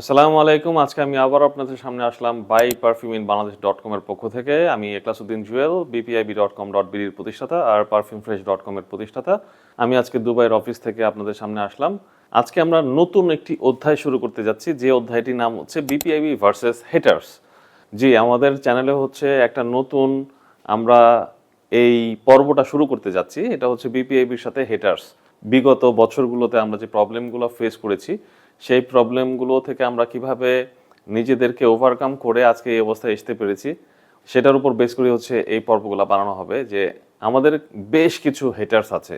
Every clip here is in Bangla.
আসসালামু আলাইকুম। আজকে আমি আবার আপনাদের সামনে আসলাম buy perfume in Bangladesh dot কমের পক্ষ থেকে। আমি Eklasuddin Jewel BPIB dot com dot বিডির প্রতিষ্ঠাতা আর পারফিউম ফ্রেশ ডট কমের প্রতিষ্ঠাতা। আমি আজকে দুবাইয়ের অফিস থেকে আপনাদের সামনে আসলাম। আজকে আমরা নতুন একটি অধ্যায় শুরু করতে যাচ্ছি। যে অধ্যায়টির নাম হচ্ছে বিপিআইবি ভার্সেস হেটার্স জি, আমাদের চ্যানেলে হচ্ছে একটা নতুন আমরা এই পর্বটা শুরু করতে যাচ্ছি। এটা হচ্ছে বিপিআইবির সাথে হেটার্স বিগত বছরগুলোতে আমরা যে প্রবলেমগুলো ফেস করেছি সেই প্রবলেমগুলো থেকে আমরা কীভাবে নিজেদেরকে ওভারকাম করে আজকে এই অবস্থায় আসতে পেরেছি, সেটার উপর বেস করে হচ্ছে এই পর্বগুলো বানানো হবে যে আমাদের বেশ কিছু হেটার্স আছে।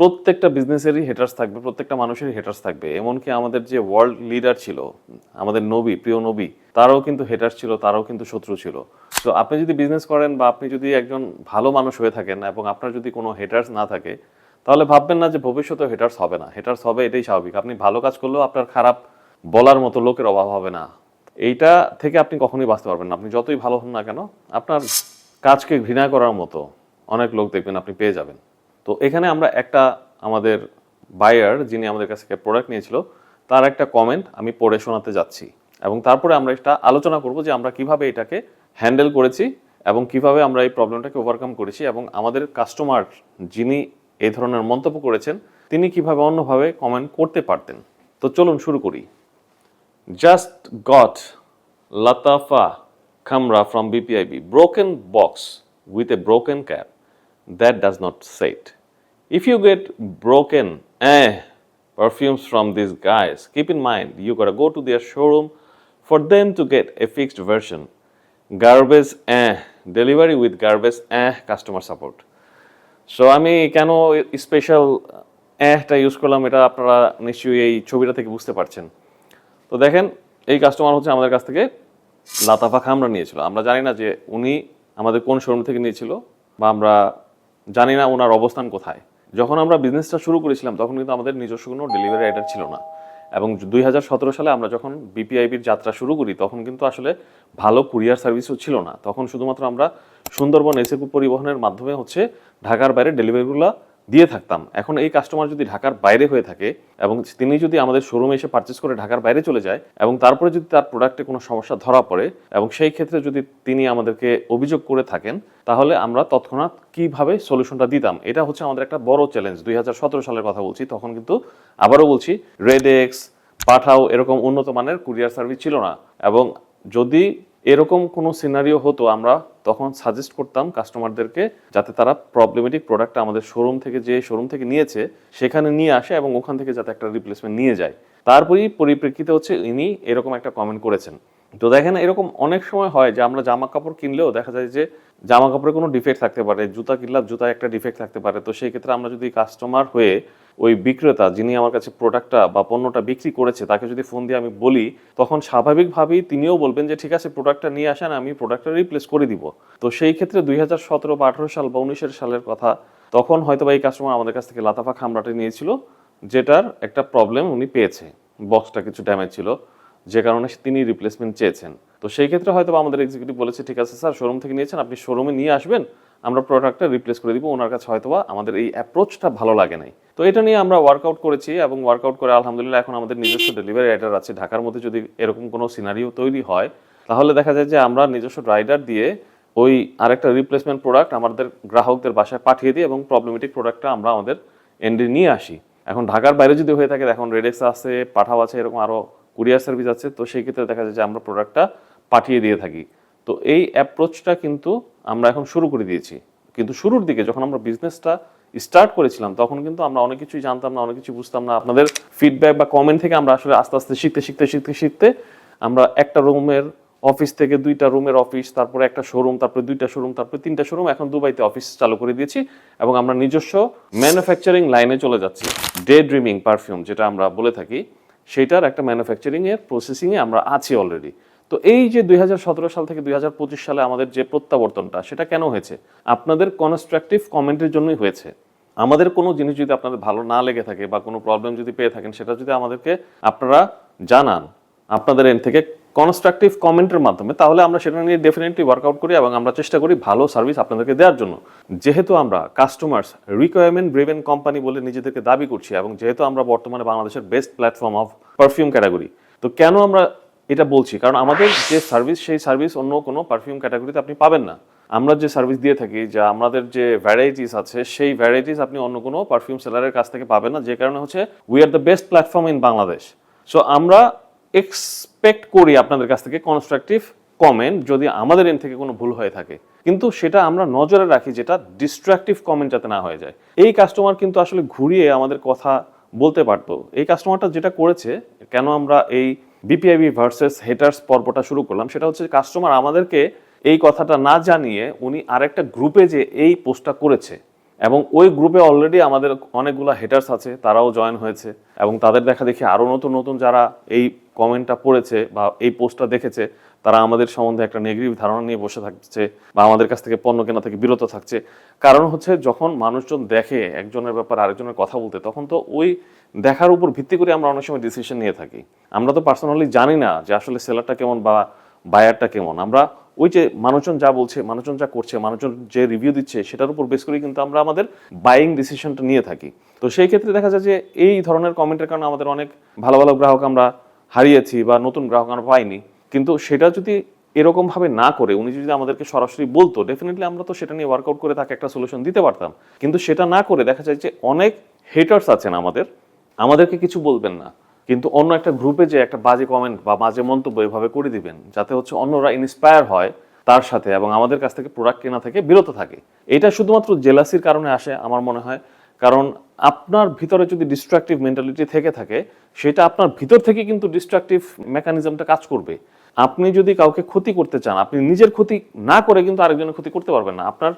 প্রত্যেকটা বিজনেসেরই হেটার্স থাকবে, প্রত্যেকটা মানুষেরই হেটার্স থাকবে। এমনকি আমাদের যে ওয়ার্ল্ড লিডার ছিল, আমাদের নবী, প্রিয় নবী, তারও কিন্তু হেটার্স ছিল, তারাও কিন্তু শত্রু ছিল। তো আপনি যদি বিজনেস করেন বা আপনি যদি একজন ভালো মানুষ হয়ে থাকেন এবং আপনার যদি কোনো হেটার্স না থাকে তাহলে ভাববেন না যে ভবিষ্যতে হেটার্স হবে না। হেটার্স হবে এটাই স্বাভাবিক। আপনি ভালো কাজ করলেও আপনার খারাপ বলার মতো লোকের অভাব হবে না। এইটা থেকে আপনি কখনোই বাঁচতে পারবেন না। আপনি যতই ভালো হন না কেন, আপনার কাজকে ঘৃণা করার মতো অনেক লোক দেখবেন আপনি পেয়ে যাবেন। তো এখানে আমরা একটা আমাদের বায়ার যিনি আমাদের কাছ থেকে প্রোডাক্ট নিয়েছিল, তার একটা কমেন্ট আমি পড়ে শোনাতে যাচ্ছি। এবং তারপরে আমরা এটা আলোচনা করব যে আমরা কীভাবে এটাকে হ্যান্ডেল করেছি এবং কীভাবে আমরা এই প্রবলেমটাকে ওভারকাম করেছি এবং আমাদের কাস্টমার যিনি এই ধরনের মন্তব্য করেছেন। তিনি কীভাবে অন্যভাবে কমেন্ট করতে পারতেন? তো চলুন শুরু করি। Just got Lattafa Khamrah from BPIB broken box with a broken cap that does not set if you get broken perfumes from this guys keep in mind you got go to their showroom for them to get a fixed version garbage uh delivery with garbage uh customer support so আমি কেন স্পেশাল অ্যাহটা ইউজ করলাম এটা আপনারা নিশ্চয়ই এই ছবিটা থেকে বুঝতে পারছেন। তো দেখেন, এই কাস্টমার হচ্ছে আমাদের কাছ থেকে লাতাফা খামরা নিয়েছিল। আমরা জানি না যে উনি আমাদের কোন শোরুম থেকে নিয়েছিল বা আমরা জানি না ওনার অবস্থান কোথায়। যখন আমরা বিজনেসটা শুরু করেছিলাম, তখন কিন্তু আমাদের নিজস্ব কোনো ডেলিভারি রাইডার ছিল না। এবং দুই হাজার সতেরো সালে আমরা যখন বিপিআইবির যাত্রা শুরু করি, তখন কিন্তু আসলে ভালো কুরিয়ার সার্ভিসও ছিল না। তখন শুধুমাত্র আমরা সুন্দরবন এসএপি পরিবহনের মাধ্যমে হচ্ছে ঢাকার বাইরে ডেলিভারিগুলো দিয়ে থাকতাম। এখন এই কাস্টমার যদি ঢাকার বাইরে হয়ে থাকে এবং তিনি যদি আমাদের শোরুমে এসে পারচেস করে ঢাকার বাইরে চলে যায় এবং তারপরে যদি তার প্রোডাক্টে কোনো সমস্যা ধরা পড়ে এবং সেই ক্ষেত্রে যদি তিনি আমাদেরকে অভিযোগ করে থাকেন, তাহলে আমরা তৎক্ষণাৎ কীভাবে সলিউশনটা দিতাম? এটা হচ্ছে আমাদের একটা বড় চ্যালেঞ্জ দুই হাজার সতেরো সালের কথা বলছি, তখন কিন্তু আবারও বলছি রেডেক্স পাঠাও এরকম উন্নত মানের কুরিয়ার সার্ভিস ছিল না। এবং যদি এরকম কোনো সিনারিও হতো, আমরা তখন সাজেস্ট করতাম কাস্টমারদেরকে যাতে তারা প্রবলেমেটিক প্রোডাক্ট আমাদের শোরুম থেকে যে শোরুম থেকে নিয়েছে, সেখানে নিয়ে আসে এবং ওখান থেকে যাতে একটা রিপ্লেসমেন্ট নিয়ে যায়। তারপরেই পরিপ্রেক্ষিতে হচ্ছে ইনি এরকম একটা কমেন্ট করেছেন। তো দেখেন এরকম অনেক সময় হয় যে আমরা জামা কাপড় কিনলেও দেখা যায় যে জামা কাপড়ে কোনো ডিফেক্ট থাকতে পারে, জুতা কিনলাম, জুতায় একটা ডিফেক্ট থাকতে পারে। তো সেই ক্ষেত্রে আমরা যদি কাস্টমার হয়ে ওই বিক্রেতা যিনি আমার কাছে প্রোডাক্টটা বা পণ্যটা বিক্রি করেছে, তাকে যদি ফোন দিয়ে আমি বলি, তখন স্বাভাবিকভাবেই তিনিও বলবেন যে, ঠিক আছে প্রোডাক্টটা নিয়ে আসেন, আমি প্রোডাক্টটা রিপ্লেস করে দিব। তো সেই ক্ষেত্রে দুই হাজার সতেরো বা আঠেরো সাল বা উনিশের সালের কথা, তখন হয়তো বা এই কাস্টমার আমাদের কাছ থেকে লাতাফা খামড়াটা নিয়েছিল, যেটার একটা প্রবলেম উনি পেয়েছে বক্সটা কিছু ড্যামেজ ছিল। যে কারণে তিনি রিপ্লেসমেন্ট চেয়েছেন। তো সেই ক্ষেত্রে হয়তো আমাদের এক্সিকিউটিভ বলেছে, ঠিক আছে স্যার শোরুম থেকে নিয়েছেন, আপনি শোরুমে নিয়ে আসবেন, আমরা প্রোডাক্টটা রিপ্লেস করে দিব, ওনার কাছে হয়তো আমাদের এই অ্যাপ্রোচটা ভালো লাগে নাই। তো এটা নিয়ে আমরা ওয়ার্কআউট করেছি এবং ওয়ার্কআউট করে আলহামদুলিল্লাহ এখন আমাদের নিজস্ব ডেলিভারি রাইডার আছে। ঢাকার মধ্যে যদি এরকম কোনো সিনারিও তৈরি হয়, তাহলে দেখা যায় যে আমরা নিজস্ব রাইডার দিয়ে ওই আরেকটা রিপ্লেসমেন্ট প্রোডাক্ট আমাদের গ্রাহকদের বাসায় পাঠিয়ে দিই এবং প্রবলেমেটিক প্রোডাক্টটা আমরা আমাদের এন্ডে নিয়ে আসি। এখন ঢাকার বাইরে যদি হয়ে থাকে, এখন রেডেক্স আছে পাঠাও আছে, এরকম আরও কুরিয়ার সার্ভিস আছে, তো সেই ক্ষেত্রে দেখা যায় যে আমরা প্রোডাক্টটা পাঠিয়ে দিয়ে থাকি। তো এই অ্যাপ্রোচটা কিন্তু আমরা এখন শুরু করে দিয়েছি। কিন্তু শুরুর দিকে যখন আমরা বিজনেসটা স্টার্ট করেছিলাম, তখন কিন্তু আমরা অনেক কিছুই জানতাম না, অনেক কিছু বুঝতাম না। আপনাদের ফিডব্যাক বা কমেন্ট থেকে আমরা আসলে আস্তে আস্তে শিখতে শিখতে শিখতে শিখতে আমরা একটা রুমের অফিস থেকে দুইটা রুমের অফিস তারপরে একটা শোরুম তারপরে দুইটা শোরুম তারপরে তিনটা শোরুম এখন দুবাইতে অফিস চালু করে দিয়েছি এবং আমরা নিজস্ব ম্যানুফ্যাকচারিং লাইনে চলে যাচ্ছি। ডে ড্রিমিং পারফিউম যেটা আমরা বলে থাকি সেটার একটা ম্যানুফ্যাকচারিং প্রসেসিংয়ে আমরা আছি অলরেডি তো এই যে দুই হাজার সতেরো সাল থেকে দুই হাজার পঁচিশ সালে আমাদের যে প্রত্যাবর্তনটা, সেটা কেন হয়েছে? আপনাদের কনস্ট্রাকটিভ কমেন্টের জন্যই হয়েছে। আমাদের কোনো জিনিস যদি আপনাদের ভালো না লেগে থাকে বা কোনো প্রবলেম যদি পেয়ে থাকেন, সেটা যদি আমাদেরকে আপনারা জানান। আপনাদের এন্ড থেকে কনস্ট্রাকটিভ কমেন্টের মাধ্যমে, তাহলে আমরা সেটা নিয়ে ডেফিনেটলি ওয়ার্কআউট করি এবং আমরা চেষ্টা করি ভালো সার্ভিস আপনাদেরকে দেওয়ার জন্য। যেহেতু আমরা কাস্টমার্স রিকোয়ারমেন্ট ড্রিভেন কোম্পানি বলে নিজেদেরকে দাবি করছি এবং যেহেতু আমরা বর্তমানে বাংলাদেশের best platform of perfume category তো কেন আমরা এটা বলছি? কারণ আমাদের যে সার্ভিস সেই সার্ভিস অন্য কোনো পারফিউম ক্যাটাগরিতে আপনি পাবেন না। আমরা যে সার্ভিস দিয়ে থাকি, যা আমাদের যে ভ্যারাইটিস আছে, সেই ভ্যারাইটিস আপনি অন্য কোনো পারফিউম সেলারের কাছ থেকে পাবেন না। যে কারণে হচ্ছে we are the best platform in Bangladesh so আমরা এক্সপেক্ট করি আপনাদের কাছ থেকে কনস্ট্রাকটিভ কমেন্ট যদি আমাদের এন থেকে কোনো ভুল হয়ে থাকে। কিন্তু সেটা আমরা নজরে রাখি যেটা ডিস্ট্রাকটিভ কমেন্ট যাতে না হয়ে যায়। এই কাস্টমার কিন্তু আসলে ঘুরিয়ে আমাদের কথা বলতে পারতো। এই কাস্টমারটা যেটা করেছে, কেন আমরা এই বিপিআইবি ভার্সেস হেটার্স পর্বটা শুরু করলাম, সেটা হচ্ছে কাস্টমার আমাদেরকে এই কথাটা না জানিয়ে উনি আরেকটা গ্রুপে যে এই পোস্টটা করেছে। এবং ওই গ্রুপে অলরেডি আমাদের অনেকগুলো হেটার্স আছে, তারাও জয়েন হয়েছে এবং তাদের দেখা দেখি আরও নতুন নতুন যারা এই কমেন্টটা পড়েছে বা এই পোস্টটা দেখেছে, তারা আমাদের সম্বন্ধে একটা নেগেটিভ ধারণা নিয়ে বসে থাকছে বা আমাদের কাছ থেকে পণ্য কেনা থেকে বিরত থাকছে। কারণ হচ্ছে যখন মানুষজন দেখে একজনের ব্যাপারে আরেকজনের কথা বলতে, তখন তো ওই দেখার উপর ভিত্তি করে আমরা অনেক সময় ডিসিশন নিয়ে থাকি। আমরা তো পার্সোনালি জানি না যে আসলে সেলারটা কেমন বা বায়ারটা কেমন। আমরা ওই যে মানুষজন যা বলছে, মানুষজন যা করছে, মানুষজন যে রিভিউ দিচ্ছে, সেটার উপর বেস করে কিন্তু আমরা আমাদের বাইং ডিসিশনটা নিয়ে থাকি। তো সেই ক্ষেত্রে দেখা যায় যে এই ধরনের কমেন্টের কারণে আমাদের অনেক ভালো ভালো গ্রাহক আমরা হারিয়েছি বা নতুন গ্রাহক আমরা পাইনি। কিন্তু সেটা যদি এরকম ভাবে না করে, উনি যদি আমাদেরকে সরাসরি বলতো ডেফিনেটলি আমরা তো সেটা নিয়ে ওয়ার্কআউট করে তাকে একটা সলিউশন দিতে পারতাম। কিন্তু সেটা না করে দেখা যায় যে অনেক হেটার্স আছেন আমাদের, আমাদেরকে কিছু বলবেন না। কিন্তু অন্য একটা গ্রুপে যে একটা বাজে কমেন্ট বা বাজে মন্তব্য এভাবে করে দিবেন, যাতে হচ্ছে অন্যরা ইন্সপায়ার হয় তার সাথে এবং আমাদের কাছ থেকে প্রোডাক্ট কেনা থেকে বিরত থাকে। এটা শুধুমাত্র জেলাসির কারণে আসে আমার মনে হয়। কারণ আপনার ভিতরে যদি ডিস্ট্রাকটিভ মেন্টালিটি থেকে থাকে, সেটা আপনার ভিতর থেকে কিন্তু ডিস্ট্রাকটিভ মেকানিজমটা কাজ করবে। আপনি যদি কাউকে ক্ষতি করতে চান, আপনি নিজের ক্ষতি না করে কিন্তু আরেকজনের ক্ষতি করতে পারবেন না। আপনার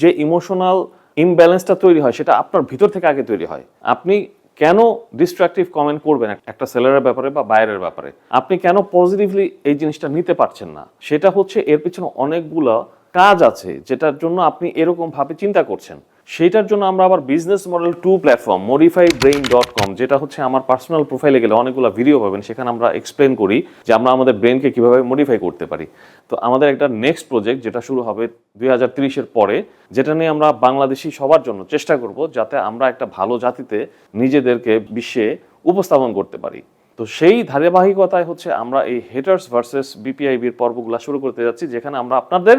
যে ইমোশনাল ইমব্যালেন্সটা তৈরি হয়, সেটা আপনার ভিতর থেকে আগে তৈরি হয়। আপনি কেন ডিস্ট্রাকটিভ কমেন্ট করবেন একটা সেলারের ব্যাপারে বা বাইরের ব্যাপারে? আপনি কেন পজিটিভলি এই জিনিসটা নিতে পারছেন না? সেটা হচ্ছে এর পিছনে অনেকগুলো কাজ আছে যেটার জন্য আপনি এরকম ভাবে চিন্তা করছেন। সেটার জন্য আমরা আবার business model to platform modify brain dot com যেটা হচ্ছে আমার পার্সোনাল প্রোফাইলে গেলে অনেকগুলো ভিডিও পাবেন। সেখানে আমরা এক্সপ্লেন করি যে আমরা আমাদের ব্রেনকে কীভাবে মডিফাই করতে পারি। তো আমাদের একটা নেক্সট প্রজেক্ট যেটা শুরু হবে দুই হাজার তিরিশের পরে, যেটা নিয়ে আমরা বাংলাদেশি সবার জন্য চেষ্টা করব যাতে আমরা একটা ভালো জাতিতে নিজেদেরকে বিশ্বে উপস্থাপন করতে পারি। তো সেই ধারাবাহিকতায় হচ্ছে আমরা এই হেটার্স ভার্সেস বিপিআইবির পর্বগুলো শুরু করতে যাচ্ছি, যেখানে আমরা আপনাদের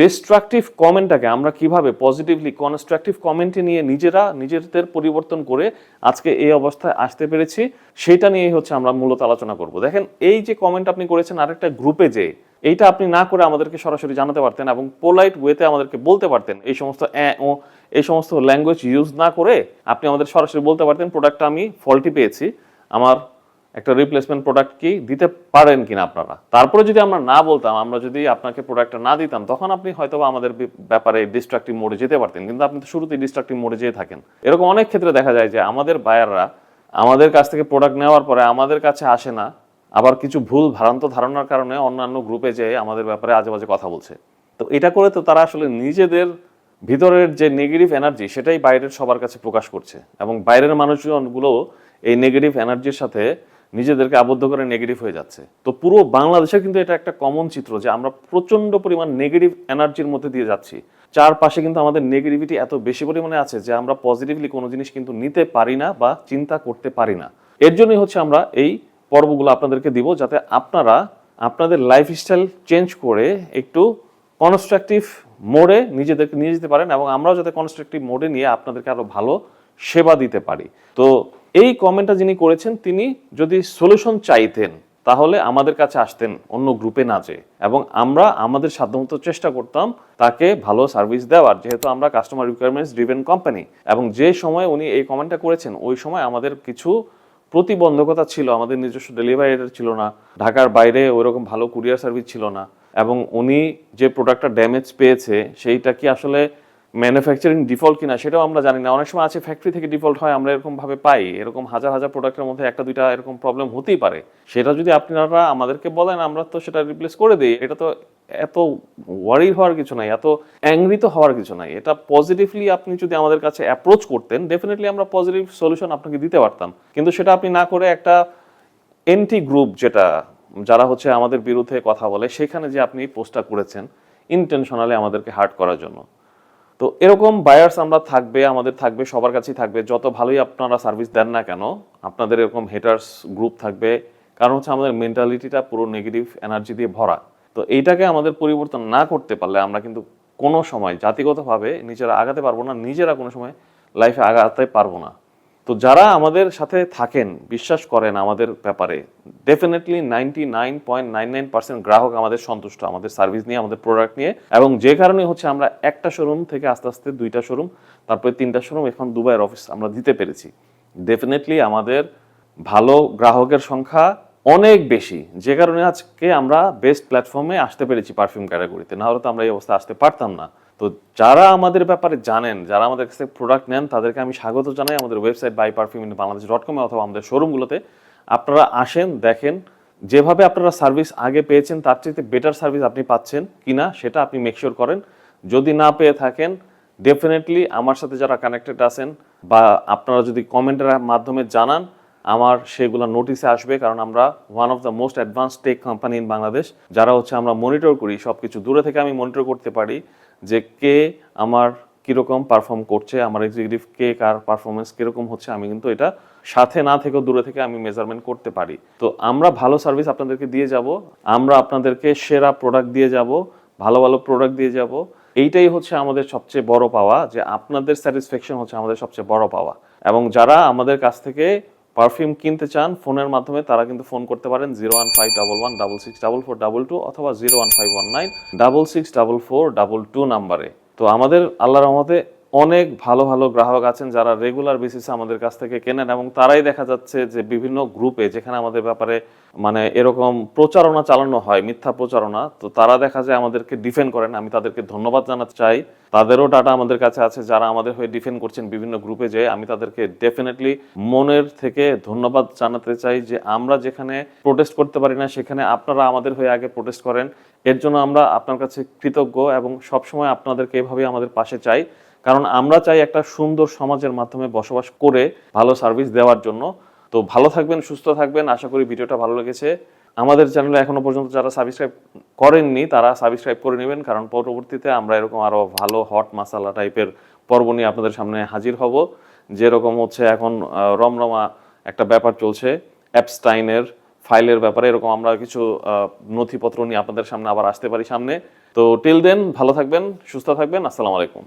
ডিস্ট্রাকটিভ কমেন্টটাকে আমরা কীভাবে পজিটিভলি কনস্ট্রাকটিভ কমেন্টে নিয়ে নিজেরা নিজেদের পরিবর্তন করে আজকে এই অবস্থায় আসতে পেরেছি, সেটা নিয়েই হচ্ছে আমরা মূলত আলোচনা করব। দেখেন, এই যে কমেন্ট আপনি করেছেন আরেকটা গ্রুপে যে, এইটা আপনি না করে আমাদেরকে সরাসরি জানাতে পারতেন এবং পোলাইট ওয়েতে আমাদেরকে বলতে পারতেন, এই সমস্ত ও, এই সমস্ত ল্যাঙ্গুয়েজ ইউজ না করে আপনি আমাদের সরাসরি বলতে পারতেন প্রোডাক্টটা আমি ফল্টি পেয়েছি, আমার একটা রিপ্লেসমেন্ট প্রোডাক্ট কি দিতে পারেন কিনা আপনারা? তারপরে যদি আমরা না বলতাম, আমরা যদি আপনাকে প্রোডাক্টটা না দিতাম, তখন আপনি হয়তো আমাদের ব্যাপারে ডিস্ট্রাকটিভ মোডে যেতে পারতেন। কিন্তু আপনি তো শুরুতেই ডিস্ট্রাকটিভ মোডে যেয়ে থাকেন। এরকম অনেক ক্ষেত্রে দেখা যায় যে আমাদের বায়াররা আমাদের কাছ থেকে প্রোডাক্ট নেওয়ার পরে আমাদের কাছে আসে না, আবার কিছু ভুল ভ্রান্ত ধারণার কারণে অন্যান্য গ্রুপে যেয়ে আমাদের ব্যাপারে আজে বাজে কথা বলছে। তো এটা করে তো তারা আসলে নিজেদের ভিতরের যে নেগেটিভ এনার্জি সেটাই বাইরের সবার কাছে প্রকাশ করছে। এবং বাইরের মানুষজনগুলো এই নেগেটিভ এনার্জির সাথে নিজেদেরকে আবদ্ধ করে নেগেটিভ হয়ে যাচ্ছে। তো পুরো বাংলাদেশে কিন্তু এটা একটা কমন চিত্র যে আমরা প্রচণ্ড পরিমাণ নেগেটিভ এনার্জির মধ্যে দিয়ে যাচ্ছি। চারপাশে কিন্তু আমাদের নেগেটিভিটি এত বেশি পরিমাণে আছে যে আমরা পজিটিভলি কোনো জিনিস কিন্তু নিতে পারি না বা চিন্তা করতে পারি না। এর জন্যই হচ্ছে আমরা এই পর্বগুলো আপনাদেরকে দিব যাতে আপনারা আপনাদের লাইফস্টাইল চেঞ্জ করে একটু কনস্ট্রাকটিভ মোডে নিজেদেরকে নিয়ে যেতে পারেন এবং আমরাও যাতে কনস্ট্রাকটিভ মোডে নিয়ে আপনাদেরকে আরও ভালো সেবা দিতে পারি। তো এই কমেন্টটা যিনি করেছেন, তিনি যদি সলিউশন চাইতেন, তাহলে আমাদের কাছে আসতেন অন্য গ্রুপে না যেয়ে। এবং আমরা আমাদের সাধ্যমতো চেষ্টা করতাম তাকে ভালো সার্ভিস দেওয়ার, যেহেতু আমরা কাস্টমার রিকোয়ারমেন্টস ড্রিভেন কোম্পানি এবং যে সময় উনি এই কমেন্টটা করেছেন, ওই সময় আমাদের কিছু প্রতিবন্ধকতা ছিল, আমাদের নিজস্ব ডেলিভারি ছিল না, ঢাকার বাইরে ওইরকম ভালো কুরিয়ার সার্ভিস ছিল না। এবং উনি যে প্রোডাক্টটা ড্যামেজ পেয়েছে, সেইটা কি আসলে ম্যানুফ্যাকচারিং ডিফল্ট কিনা সেটাও আমরা জানি না। অনেক সময় আছে ফ্যাক্টরি থেকে ডিফল্ট হয়, আমরা এরকম ভাবে পাই। এরকম হাজার হাজার প্রোডাক্টের মধ্যে একটা, দুইটা এরকম প্রবলেম হতেই পারে। সেটা যদি আপনারা আমাদেরকে বলেন, আমরা তো সেটা রিপ্লেস করে দিই। এটা তো এত ওয়ারি হওয়ার কিছু নাই, এত অ্যাংরি তো হওয়ার কিছু নাই। এটা পজিটিভলি আপনি যদি আমাদের কাছে অ্যাপ্রোচ করতেন ডেফিনেটলি আমরা পজিটিভ সলিউশন আপনাকে দিতে পারতাম। কিন্তু সেটা আপনি না করে একটা এনটি গ্রুপ যেটা, যারা হচ্ছে আমাদের বিরুদ্ধে কথা বলে, সেখানে যে আপনি পোস্টটা করেছেন ইন্টেনশনালি আমাদেরকে হার্ট করার জন্য। তো এরকম বায়ার্স আমরা থাকবে, আমাদের থাকবে, সবার কাছেই থাকবে। যত ভালোই আপনারা সার্ভিস দেন না কেন, আপনাদের এরকম হেটার্স গ্রুপ থাকবে। কারণ হচ্ছে আমাদের মেন্টালিটিটা পুরো নেগেটিভ এনার্জি দিয়ে ভরা। তো এইটাকে আমাদের পরিবর্তন না করতে পারলে আমরা কিন্তু কোনো সময় জাতিগতভাবে নিজেরা আগাতে পারব না, নিজেরা কোনো সময় লাইফে আগাতে পারব না। তো যারা আমাদের সাথে থাকেন, বিশ্বাস করেন আমাদের ব্যাপারে definitely ninety nine point nine nine percent গ্রাহক আমাদের সন্তুষ্ট, আমাদের সার্ভিস নিয়ে, আমাদের প্রোডাক্ট নিয়ে। এবং যে কারণে হচ্ছে আমরা একটা শোরুম থেকে আস্তে আস্তে দুইটা শোরুম তারপরে তিনটা শোরুম এখন দুবাইয়ের অফিস আমরা দিতে পেরেছি। ডেফিনেটলি আমাদের ভালো গ্রাহকের সংখ্যা অনেক বেশি। যে কারণে আজকে আমরা বেস্ট প্ল্যাটফর্মে আসতে পেরেছি পারফিউম ক্যাটাগরিতে না হলে তো আমরা এই অবস্থা আসতে পারতাম না। তো যারা আমাদের ব্যাপারে জানেন, যারা আমাদের কাছে প্রোডাক্ট নেন, তাদেরকে আমি স্বাগত জানাই আমাদের website buy perfume in Bangladesh dot কমে অথবা আমাদের শোরুমগুলোতে আপনারা আসেন, দেখেন, যেভাবে আপনারা সার্ভিস আগে পেয়েছেন, তার চেয়ে বেটার সার্ভিস আপনি পাচ্ছেন কিনা সেটা আপনি মেকশিওর করেন। যদি না পেয়ে থাকেন ডেফিনেটলি আমার সাথে যারা কানেক্টেড আছেন বা আপনারা যদি কমেন্টের মাধ্যমে জানান, আমার সেগুলো নোটিসে আসবে, কারণ আমরা one of the most advance tech company in Bangladesh. যারা হচ্ছে আমরা মনিটর করি সব কিছু দূরে থেকে আমি মনিটর করতে পারি। যে কে আমার কীরকম পারফর্ম করছে, আমার এক্সিকিউটিভ কে কার পারফরমেন্স কীরকম হচ্ছে, আমি কিন্তু এটা সাথে না থেকেও দূরে থেকে আমি মেজারমেন্ট করতে পারি। তো আমরা ভালো সার্ভিস আপনাদেরকে দিয়ে যাব, আমরা আপনাদেরকে সেরা প্রোডাক্ট দিয়ে যাব, ভালো ভালো প্রোডাক্ট দিয়ে যাব। এইটাই হচ্ছে আমাদের সবচেয়ে বড় পাওয়া, যে আপনাদের স্যাটিসফ্যাকশন হচ্ছে আমাদের সবচেয়ে বড় পাওয়া। এবং যারা আমাদের কাছ থেকে পারফিউম কিনতে চান, ফোনের মাধ্যমে তারা কিন্তু ফোন করতে পারেন zero one five double one double six double four double two অথবা zero one five one nine double six double four double two নাম্বারে তো আমাদের আল্লাহর রহমতে অনেক ভালো ভালো গ্রাহক আছেন যারা রেগুলার বেসিসে আমাদের কাছ থেকে কেনেন এবং তারাই দেখা যাচ্ছে যে বিভিন্ন গ্রুপে যেখানে আমাদের ব্যাপারে মানে এরকম প্রচারণা চালানো হয়, মিথ্যা প্রচারণা, তো তারা দেখা যায় আমাদেরকে ডিফেন্ড করেন। আমি তাদেরকে ধন্যবাদ জানাতে চাই। তাদেরও ডাটা আমাদের কাছে আছে যারা আমাদের হয়ে ডিফেন্ড করছেন বিভিন্ন গ্রুপে যে আমি তাদেরকে ডেফিনেটলি মনের থেকে ধন্যবাদ জানাতে চাই যে আমরা যেখানে প্রোটেস্ট করতে পারি না, সেখানে আপনারা আমাদের হয়ে আগে প্রোটেস্ট করেন। এর জন্য আমরা আপনার কাছে কৃতজ্ঞ এবং সবসময় আপনাদেরকে এভাবেই আমাদের পাশে চাই। কারণ আমরা চাই একটা সুন্দর সমাজের মাধ্যমে বসবাস করে ভালো সার্ভিস দেওয়ার জন্য। তো ভালো থাকবেন, সুস্থ থাকবেন। আশা করি ভিডিওটা ভালো লেগেছে। আমাদের চ্যানেলে এখনও পর্যন্ত যারা সাবস্ক্রাইব করেননি, তারা সাবস্ক্রাইব করে নেবেন। কারণ পরবর্তীতে আমরা এরকম আরও ভালো হট মাসালা টাইপের পর্ব নিয়ে আপনাদের সামনে হাজির হব। যেরকম হচ্ছে এখন রমরমা একটা ব্যাপার চলছে অ্যাপস্টাইনের ফাইলের ব্যাপারে। এরকম আমরা কিছু নথিপত্র নিয়ে আপনাদের সামনে আবার আসতে পারি সামনে। তো টিল দেন ভালো থাকবেন, সুস্থ থাকবেন। আসসালামু আলাইকুম।